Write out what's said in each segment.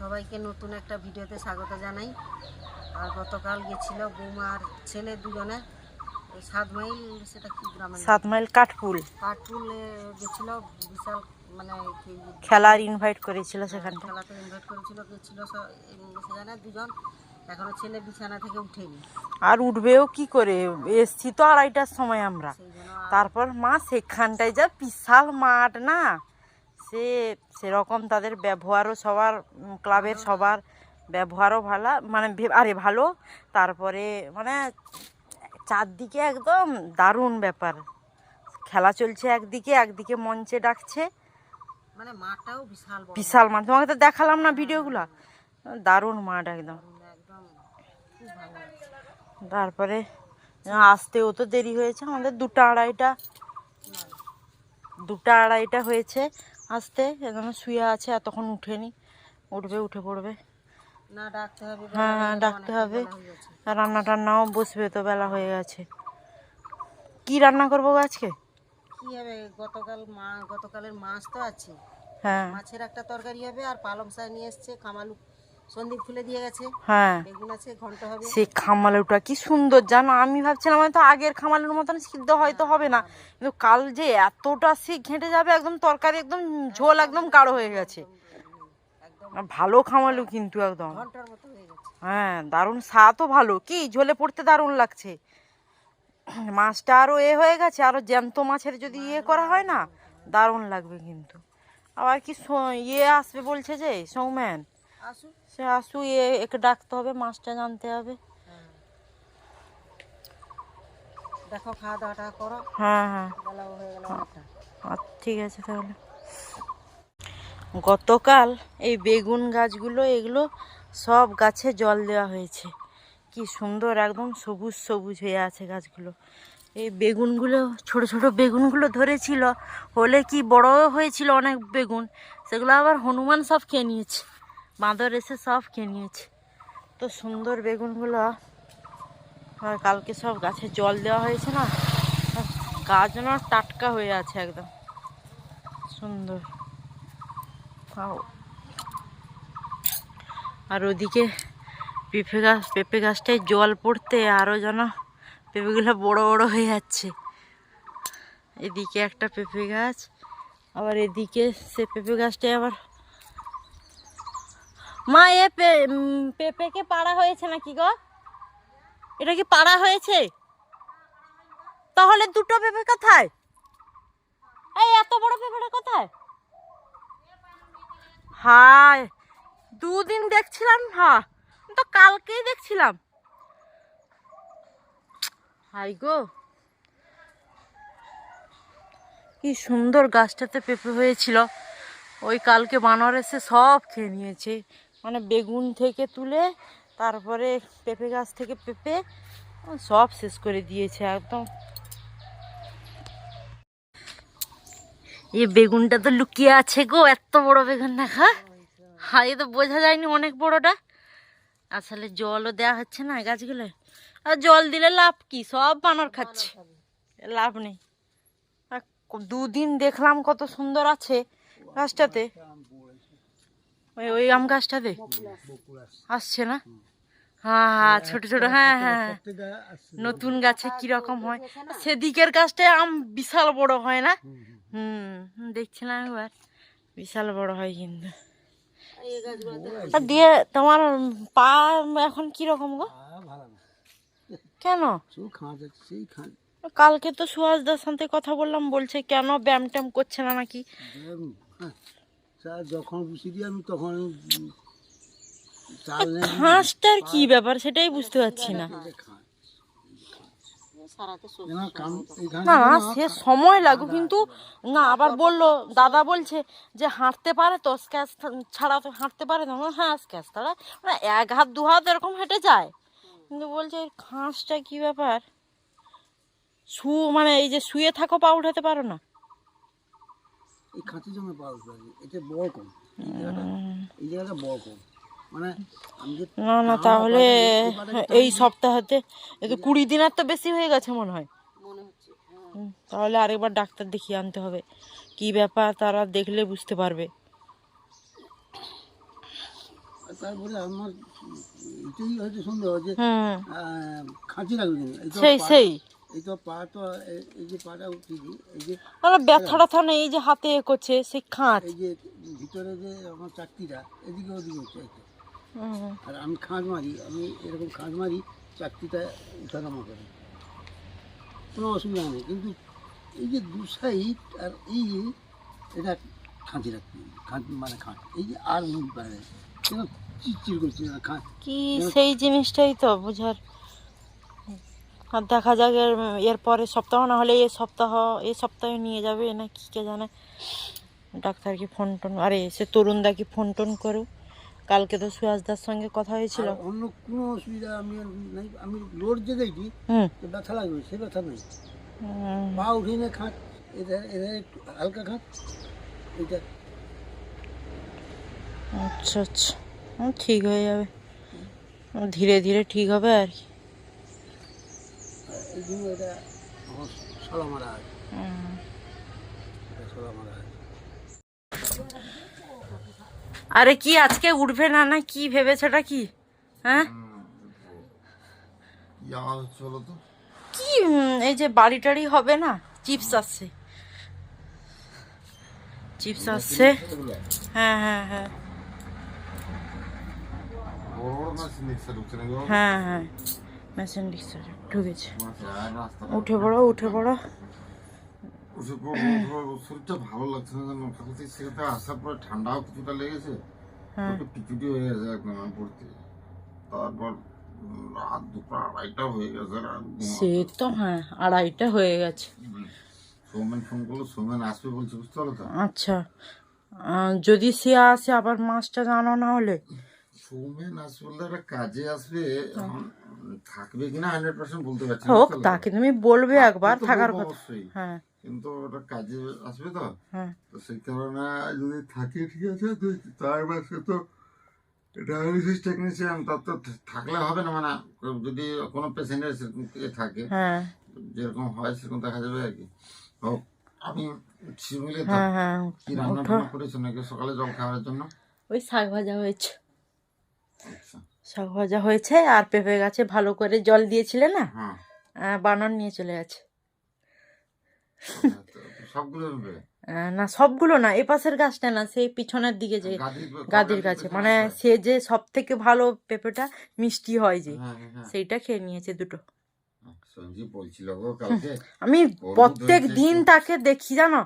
সবাইকে নতুন একটা ভিডিওতে স্বাগত জানাই। আর গতকাল গেছিল বৌমার ছেলে দুজনে সাত মাইল সেটা কি গ্রামের নাম? সাত মাইল কাঠপুল কাঠপুলে গেছিল বিশাল মানে খেলার ইনভাইট করেছিল সেখানটা। খেলাতে ইনভাইট করেছিল গেছিল সেখানে দুজন। এখনও ছেলে বিছানা থেকে উঠেনি। আর উঠবেও কি করে? এসছি তো আড়াইটার সময় আমরা। তারপর মা সেখানটায় যা বিশাল মাঠ না? সে সেরকম তাদের ব্যবহারও সবার ক্লাবের সবার ব্যবহারও ভালো মানে আরে ভালো। তারপরে মানে চারদিকে একদম দারুণ ব্যাপার। খেলা চলছে একদিকে একদিকে মঞ্চে ডাকছে। মানে মাঠটাও বিশাল বিশাল মাঠ। তোমাকে তো দেখালাম না ভিডিওগুলো। দারুণ মাঠ একদম। তারপরে আসতেও তো দেরি হয়েছে। আমাদের দুটো আড়াইটা দুটো আড়াইটা হয়েছে। আসতে এখানে শুয়ে আছে এতক্ষণ উঠেনি। উঠবে উঠে পড়বে। না ডাকতে হবে হ্যাঁ হ্যাঁ ডাকতে হবে। হয়ে। আর রান্না টান্নাও বসবে তো বেলা হয়ে গেছে। কি রান্না করব আজকে? কি হবে গতকাল মা গতকালের মাছ তো আছে। হ্যাঁ। মাছের একটা তরকারি হবে আর পালং শাক নিয়ে এসছে কামালু সন্দীপ খুলে দিয়ে গেছে। হ্যাঁ। বেগুন আছে ঘন্ট হবে। সে খামালুটা কি সুন্দর জানো? আমি ভাবছিলাম হয়তো আগের খামালুর মতন সিদ্ধ হয়তো হবে না। কিন্তু কাল যে এতটা সে ঘেঁটে যাবে একদম তরকারি একদম ঝোল একদম গাঢ় হয়ে গেছে। ভালো খামালু কিন্তু একদম। হয়ে দারুণ স্বাদও ভালো। কি ঝোলে পড়তে দারুণ লাগছে। মাছটা আরও এ হয়ে গেছে আরও জ্যান্ত মাছের যদি ইয়ে করা হয় না দারুণ লাগবে কিন্তু। আবার কি সো- ইয়ে আসবে বলছে যে সৌম্যান? সে আসু একে ডাকতে হবে মাছটা জানতে হবে। দেখো খাওয়া দাওয়াটা করো। হ্যাঁ হ্যাঁ। হয়ে আচ্ছা, ঠিক আছে তাহলে। গতকাল এই বেগুন গাছগুলো এগুলো সব গাছে জল দেওয়া হয়েছে। কি সুন্দর একদম সবুজ সবুজ হয়ে আছে গাছগুলো। এই বেগুনগুলো ছোট ছোট বেগুনগুলো ধরেছিল হলে কি বড় হয়েছিল অনেক বেগুন? সেগুলো আবার হনুমান সব খেয়ে নিয়েছে। বাঁদর এসে সব খেয়ে নিয়েছে। তো সুন্দর বেগুনগুলো। আর কালকে সব গাছে জল দেওয়া হয়েছে না? গাছ যেন টাটকা হয়ে আছে একদম। সুন্দর। আর ওদিকে পেঁপে গাছ, পেঁপে গাছটায় জল পড়তে আরও যেন পেঁপেগুলো বড় বড় হয়ে যাচ্ছে। এদিকে একটা পেঁপে গাছ, আবার এদিকে সে পেঁপে গাছটায় আবার মা, এ পেঁপেকে পাড়া হয়েছে নাকি গো? এটা কি পাড়া হয়েছে? তাহলে দুটো পেঁপে কোথায়? এই, এত বড় পেঁপেটা কোথায়? হায়, দুদিন দেখছিলাম হ্যাঁ তো কালকেই দেখছিলাম। হাই গো, কি সুন্দর গাছটাতে পেঁপে হয়েছিল। ওই কালকে বানর এসে সব খেয়ে নিয়েছে। মানে বেগুন থেকে তুলে তারপরে পেঁপে গাছ থেকে পেঁপে, সব শেষ করে দিয়েছে একদম। এই বেগুনটা তো লুকিয়ে আছে গো, এত বড় বেগুন দেখা। হ্যাঁ এ তো বোঝা যায়নি অনেক বড়টা। আসলে জলও দেওয়া হচ্ছে না গাছগুলো আর জল দিলে লাভ কি? সব বানর খাচ্ছে। লাভ নেই। দুদিন দেখলাম কত সুন্দর আছে গাছটাতে। ওই ওই আম গাছটাতে আসছে না? হ্যাঁ হ্যাঁ ছোট ছোট হ্যাঁ হ্যাঁ নতুন গাছে কীরকম হয়? সেদিকের গাছটায় আম বিশাল বড় হয় না? হুম দেখছিলাম একবার। বিশাল বড় হয় কিন্তু। দিয়ে তোমার পা এখন কীরকম গো? কেন? কালকে তো সুহাস দার সাথে কথা বললাম, বলছে কেন ব্যায়াম ট্যাম করছে না নাকি? স্যার যখন বসে দিই আমি তখন চাল নেই। হাঁসটার কি ব্যাপার সেটাই বুঝতে পারছি না। না সে সময় লাগবে কিন্তু না আবার বলল দাদা বলছে যে হাঁটতে পারে তো স্ক্যাচ ছাড়া তো হাঁটতে পারে না। হ্যাঁ স্ক্যাচ ছাড়া মানে এক হাত দু হাত এরকম হেঁটে যায়। কিন্তু বলছে ঘাসটা কি ব্যাপার? শু মানে এই যে শুয়ে থাকো পা উঠাতে পারো না। এই খাঁচি জমে পাওয়া যাবে এটা বড় কম। এই জায়গাটা এই জায়গাটা বড় কম। মানে না না তাহলে এই সপ্তাহতে এই তো কুড়ি দিনের তো বেশি হয়ে গেছে মনে হয়। মনে হচ্ছে হ্যাঁ। তাহলে আরেকবার ডাক্তার দেখিয়ে আনতে হবে কি ব্যাপার তারা দেখলে বুঝতে পারবে। তারপরে আমার এটাই হয়তো সন্দেহ যে খাঁচি লাগবে কিনা? এই তো সেই সেই। এই তো পা তো এই- যে পাটা উঠেছি এই যে মানে ব্যথা নেই এই যে হাতে এ করছে সেই খাঁচ। এই যে ভিতরে যে আমার চাকতিটা এদিকে ওদিকে হচ্ছে। আর আমি খাঁজ মারি আমি এরকম খাঁজ মারি চাকতিটা উঠানামা করে কোনো অসুবিধা নেই কিন্তু এই যে দু সাইড আর এই যে এটা খাঁচি রাখতে খাঁচ মানে খাঁচ। এই যে আর মুখ বাইরে কেন চিরচির করছে না খাঁচ। কি সেই জিনিসটাই তো বুঝার। দেখা যাক এর এরপরে সপ্তাহ না হলে এই সপ্তাহ এই সপ্তাহে নিয়ে যাবে না কি কে জানে। ডাক্তারকে ফোন টোন আরে সে তরুণদাকে ফোন টোন করো কালকে তো সুয়াসদার সঙ্গে কথা হয়েছিল। অন্য কোনো অসুবিধা আমি আর নাই আমি লোড যে দেখি ব্যথা লাগবে সে ব্যথা নেই। পা উঠিয়ে নে এদের এদের একটু হালকা খাঁচ এটা আচ্ছা আচ্ছা। ঠিক হয়ে যাবে। ধীরে ধীরে ঠিক হবে আর কি। এই জন্য এটা আমার সলা মারা আছে সলা মারা আছে আরে কি আজকে উঠবে না না কি ভেবেছেটা কি? হ্যাঁ? কি এই যে বাড়ি টাড়ি হবে না? চিপস আসছে চিপস আসছে হ্যাঁ হ্যাঁ হ্যাঁ? হ্যাঁ হ্যাঁ। মেশিন ডিক্সার ঢুকেছে। উঠে পড়ো উঠে পড়ো। শরীরটা ভালো লাগছে না জানো আসার পরে ঠান্ডাও কিছুটা লেগেছে। হ্যাঁ। পিচুটি হয়ে গেছে একদম আমি পড়তে। তারপর রাত দুপুর আড়াইটা হয়ে গেছে রাত সে তো হ্যাঁ আড়াইটা হয়ে গেছে। সৌমেন ফোন করল সৌমেন আসবে বলছে বুঝতে পারল তো? আচ্ছা। যদি সে আসে আবার মাছটা জানো না হলে? সৌমেন আসবে বলতে একটা কাজে আসবে। এখন থাকবে কিনা হান্ড্রেড পার্সেন্ট বলতে পারছি হোক? তাকে তুমি বলবে একবার থাকার কথা। হ্যাঁ। কিন্তু ওটা কাজে আসবে তো? হ্যাঁ। তো সেই কারণে যদি থাকে ঠিক আছে তো তার মাসে তো ডায়ালিসিস টেকনিশিয়ান তার তো থাকলে হবে না মানে যদি কোনো পেশেন্টের থাকে হ্যাঁ। যেরকম হয় সেরকম দেখা যাবে আর কি। হোক আমি শিমুলে হ্যাঁ হ্যাঁ কি রান্না বান্না করেছ নাকি সকালে জল খাওয়ার জন্য? ওই শাক ভাজা হয়েছে। আচ্ছা। শাক ভাজা হয়েছে আর পেঁপে গাছে ভালো করে জল দিয়েছিলে না? হ্যাঁ। বানর নিয়ে চলে গেছে। আহ, না সবগুলো না এপাশের গাছটা না সেই পিছনের দিকে যে গাদির গাদির কাছে মানে সে যে সব থেকে ভালো পেঁপেটা মিষ্টি হয় যে হ্যাঁ হ্যাঁ হ্যাঁ। সেইটা খেয়ে নিয়েছে দুটো। আমি প্রত্যেক দিন তাকে দেখি জানো?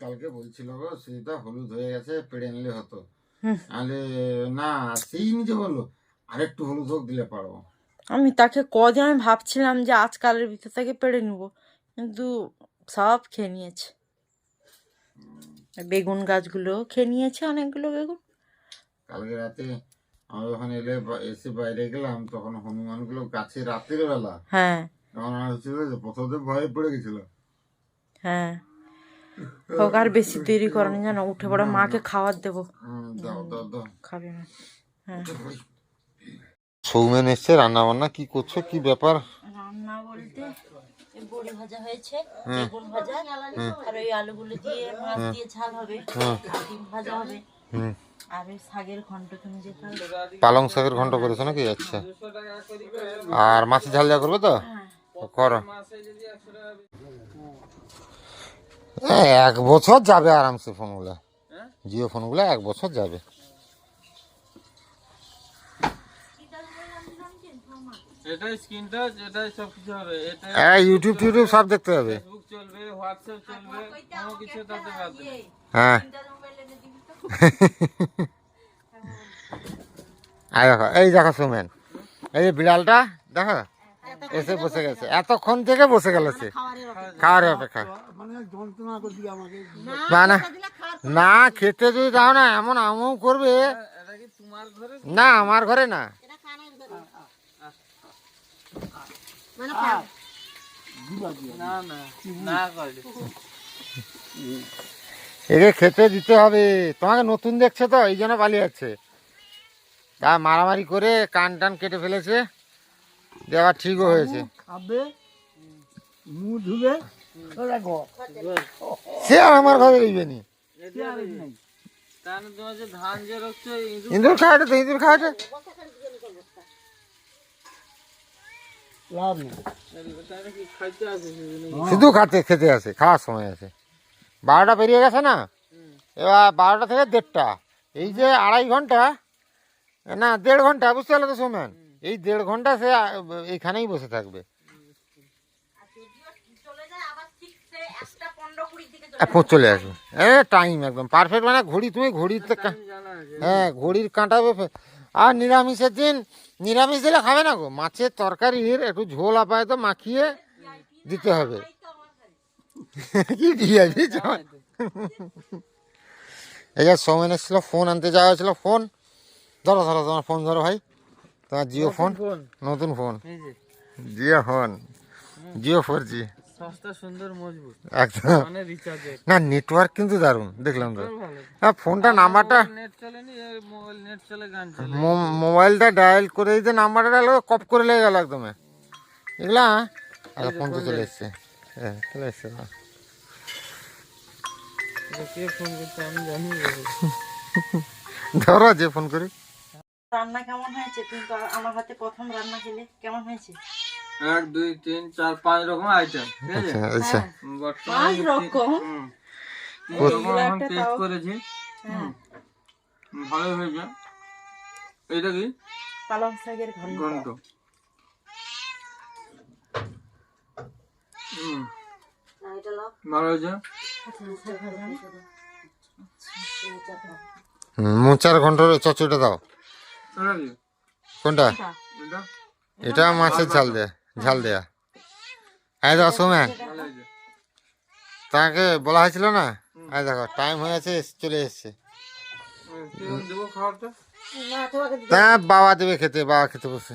কালকে বলছিল গো সেটা হলুদ হয়ে গেছে পেড়ে নিলে হতো। আলে না সেই নিজে বলল আরেকটু হলুদ হোক দিলে পারব আমি তাকে কদিন আমি ভাবছিলাম যে আজকালের ভিতর থেকে পেড়ে নেব কিন্তু সব খেয়ে নিয়েছে। বেগুন গাছগুলো খেয়ে নিয়েছে অনেকগুলো বেগুন। কালকে রাতে আমি যখন এলে এসে বাইরে গেলাম তখন হনুমানগুলো গাছে রাতের বেলা হ্যাঁ। তখন আর হচ্ছিল যে প্রথমে ভয়ে পড়ে গেছিল। হ্যাঁ। হোক আর বেশি দেরি করেনি জানো উঠে পড়ে মাকে খাবার দেবো। খাবে না। হ্যাঁ। সৌমেন এসছে রান্না বান্না কি করছ কি ব্যাপার? রান্না বলতে বড়ি ভাজা হয়েছে বেগুন ভাজা আর ওই আলুগুলো দিয়ে মাছ দিয়ে ঝাল হবে ডিম ভাজা হবে। হুম। আর ওই শাকের ঘন্ট তুমি যে খাবে পালং শাকের ঘন্ট করেছ নাকি? আচ্ছা। আর মাছের ঝাল যা করবে তো? করো। হ্যাঁ, এক বছর যাবে আরামসে ফোনগুলো। জিও ফোনগুলো এক বছর যাবে। হ্যাঁ ইউটিউব টিউটিউব সব দেখতে হবে। হ্যাঁ। এই দেখো এই দেখো সুমেন। এই বিড়ালটা দেখো? এসে বসে গেছে। এতক্ষণ থেকে বসে গেল সে। খাওয়ার অপেক্ষা। মানে যন্ত্রণা করবি আমাকে। না না না। খেতে যদি দাও না এমন আমও করবে। এটা কি তোমার ঘরে? না আমার ঘরে না। না না না করে একে খেতে দিতে হবে। তোমাকে নতুন দেখছে তো এই জন্য পালিয়ে যাচ্ছে। তা মারামারি করে কান টান কেটে ফেলেছে। দেওয়া ঠিকও হয়েছে। খাবে মুখ ধুবে সে আর আমার ঘরে রইবে নি। ইঁদুর তো ইঁদুর খাওয়াটা। লাভ নেই। তাহলে কি খাইতে আসে সেদিনে শুধু খাতে খেতে আসে খাওয়ার সময় আছে বারোটা পেরিয়ে গেছে না? এবার বারোটা থেকে দেড়টা। এই যে আড়াই ঘণ্টা না দেড় ঘণ্টা বুঝতে পারলে তো সোমেন এই দেড় ঘণ্টা সে এইখানেই বসে থাকবে। চলে আসবে। এ টাইম একদম। পারফেক্ট মানে ঘড়ি, তুমি ঘড়ির হ্যাঁ ঘড়ির কাঁটা আর নিরামিষের দিন, নিরামিষ দিলে খাবে না গো। মাছের তরকারির একটু ঝোল আপায় তো মাখিয়ে দিতে হবে। কি এই যে সোমেন এসেছিল ফোন আনতে যাওয়া হয়েছিল ফোন ধরো ধরো, তোমার ফোন ধরো ভাই। তোমার জিও ফোন? নতুন phone? Jio phone. Jio four G সস্তা সুন্দর মজবুত। একদম। না নেটওয়ার্ক কিন্তু দারুণ। দেখলাম তো। হ্যাঁ ফোনটা নাম্বারটা মোবাইলটা ডায়াল করে দিতে নাম্বারটা কপ করে লেগে গেল একদমে। এগুলা? ফোন তো চলে এসছে। হ্যাঁ চলে এসছে। ধরো যে ফোন করি। রান্না কেমন হয়েছে? তুমি তো আমার হাতে প্রথম রান্না খেলে কেমন হয়েছে? এক দুই তিন চার পাঁচ রকম আইটেম আচ্ছা আচ্ছা। পাঁচ রকম? টেস্ট করেছি। হ্যাঁ। ভালো হয়েছে। এটা কি? পালং শাকের ঘন্ট। ভালো হয়েছে? হুম, মোচার ঘন্টর চচড়িটা দাও। কোনটা? এটা? মাছের ঝাল দেয়া ঝাল। দেয়া। হ্যাঁ দেখো সোম্যান তাকে বলা হয়েছিল না? হ্যাঁ দেখো টাইম হয়েছে চলে এসছে। তা বাবা দেবে খেতে বাবা খেতে বসে।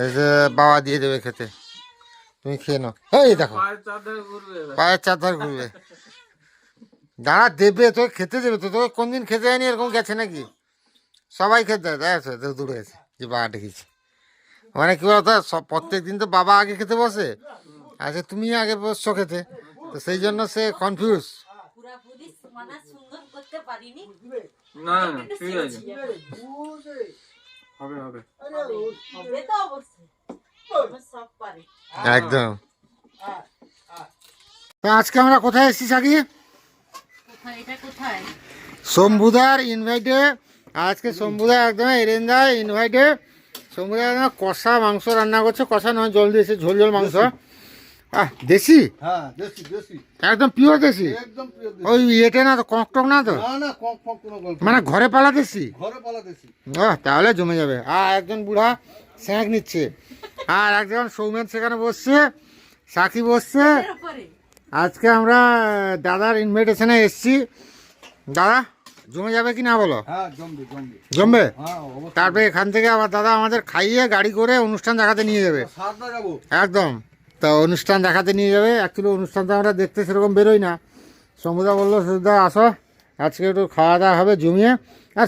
এই যে বাবা দিয়ে দেবে খেতে। তুমি খেয়ে নাও। এই দেখো পায়ের ঘুরবে এবার। ঘুরবে। যারা দেবে তোকে খেতে দেবে তো তোকে কোনদিন খেতে যায়নি এরকম গেছে নাকি? সবাই খেতে দেয় দেখো তো দূরে গেছে যে বাবা ডেকেছে। মানে কি বলতো সব প্রত্যেক দিন তো বাবা আগে খেতে বসে আচ্ছা তুমি আগে বসছো খেতে। তো সেই জন্য সে কনফিউজ পুরাপুরি সুন্দর করতে পারিনি। না না না, ঠিক আছে। হবে হবে। হবে তো অবশ্যই। আমি সব পারি। একদম। তো আজকে আমরা কোথায় এসেছি সাকি কোথায় এটা কোথায় শম্ভুদার ইনভাইটে আজকে শম্ভুদা একদম এরেন্দায় ইনভাইটে শম্ভুদা একদম কষা মাংস রান্না করছে কষা নয় জল দিয়েছে ঝোল ঝোল মাংস। আহ দেশি? হ্যাঁ দেশি দেশি। একদম পিওর দেশি? একদম প্রিয় দেশি। ওই ইয়েতে না তো কক টক না তো? মানে ঘরে পালা দেশি? ঘরে আহ, তাহলে জমে যাবে। আর একজন বুড়া স্যাঁক নিচ্ছে। আর একজন সৌমেন সেখানে বসছে সাকি বসছে। উপরে। আজকে আমরা দাদার ইনভাইটেশনে এসছি। দাদা জমে যাবে কি না বলো? হ্যাঁ জমবে হ্যাঁ তারপরে এখান থেকে আবার দাদা আমাদের খাইয়ে গাড়ি করে অনুষ্ঠান দেখাতে নিয়ে যাবে। একদম। তো অনুষ্ঠান দেখাতে নিয়ে যাবে। অ্যাকচুয়ালি অনুষ্ঠান তো আমরা দেখতে সেরকম বেরোই না। সমুদা বলল সুদা আসো। আজকে একটু খাওয়া দাওয়া হবে জমিয়ে। আর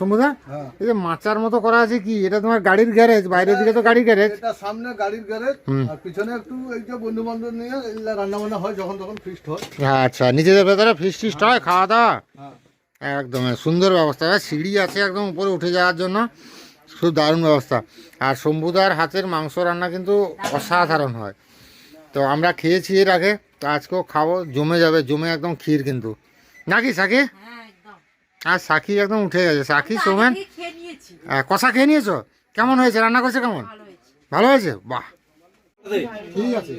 সমুদা হ্যাঁ। এই যে মাচার মতো করা আছে কি? এটা তোমার গাড়ির গ্যারেজ বাইরের দিকে তো গাড়ির গ্যারেজ এটা সামনে গাড়ির গ্যারেজ আর পিছনে একটু এই যে বন্ধু বান্ধব নিয়ে রান্না বান্না হয় যখন তখন ফিস্ট হয়। আচ্ছা নিজেদের ভেতরে ফিস টিস্ট হয় খাওয়া দাওয়া হ্যাঁ। একদম সুন্দর ব্যবস্থা। সিঁড়ি আছে একদম উপরে উঠে যাওয়ার জন্য খুব দারুণ ব্যবস্থা। আর শম্ভুদার হাতের মাংস রান্না কিন্তু অসাধারণ হয়। তো আমরা খেয়েছি এর আগে তো আজকেও খাব জমে যাবে জমে একদম ক্ষীর কিন্তু। নাকি সাকি হ্যাঁ আর সাকি একদম উঠে গেছে। সাকি সোমেন? কষা খেয়ে নিয়েছো? কেমন হয়েছে? রান্না করছে কেমন? ভালো হয়েছে। ভালো বাহ। ঠিক আছে।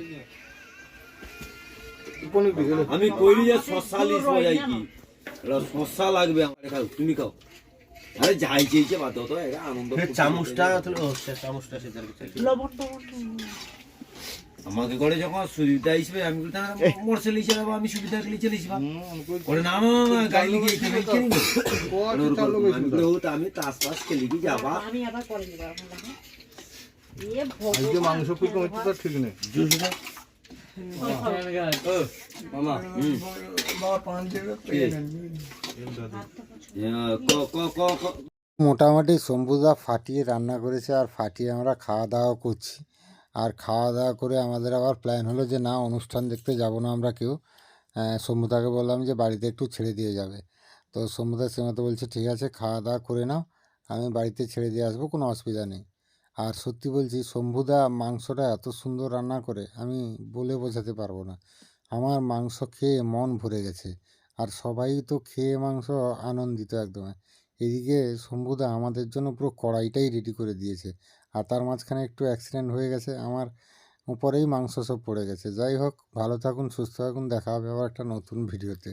আমি কইলি যে শশা লিস বজাই কি? শশা লাগবে আমার খাও তুমি খাও। আরে যাই চেয়েছে বাদ তো এটা আনন্দ চামচটা লবণ টবণ। আমাকে করে যখন সুবিধা হিসেবে আমি বলতে মোটরসাইকেল দেবো আমি সুবিধা লিখে লিখবা করে না গাড়ি লিখে এখানে আমি আমি তাস পাস খেলি কি যাবা? আমি আবার পরে দিব আপনার লাগে এ আজকে মাংস পিক হচ্ছে তো ঠিক নেই। মামা হুম। ক? ক ক ক মোটামুটি শম্ভুদা ফাটিয়ে রান্না করেছে আর ফাটিয়ে আমরা খাওয়া দাওয়া করছি। আর খাওয়া দাওয়া করে আমাদের আবার প্ল্যান হলো যে, না, অনুষ্ঠান দেখতে যাব না আমরা কেউ। সমুদাকে বললাম যে, বাড়িতে একটু ছেড়ে দিয়ে যাবে। তো সমুদা সে মতো বলছে, ঠিক আছে খাওয়া দাওয়া করে নাও, আমি বাড়িতে ছেড়ে দিয়ে আসব, কোনো অসুবিধা নেই। আর সত্যি বলছি শম্ভুদা মাংসটা এত সুন্দর রান্না করে, আমি বলে বোঝাতে পারব না। আমার মাংস খেয়ে মন ভরে গেছে, আর সবাই তো খেয়ে মাংস আনন্দিত একদম। এদিকে শম্ভুদা আমাদের জন্য পুরো কড়াইটাই রেডি করে দিয়েছে। আর তার মাঝখানে একটু অ্যাক্সিডেন্ট হয়ে গেছে, আমার উপরেই মাংস সব পড়ে গেছে। যাই হোক, ভালো থাকুন, সুস্থ থাকুন, দেখা হবে আবার একটা নতুন ভিডিওতে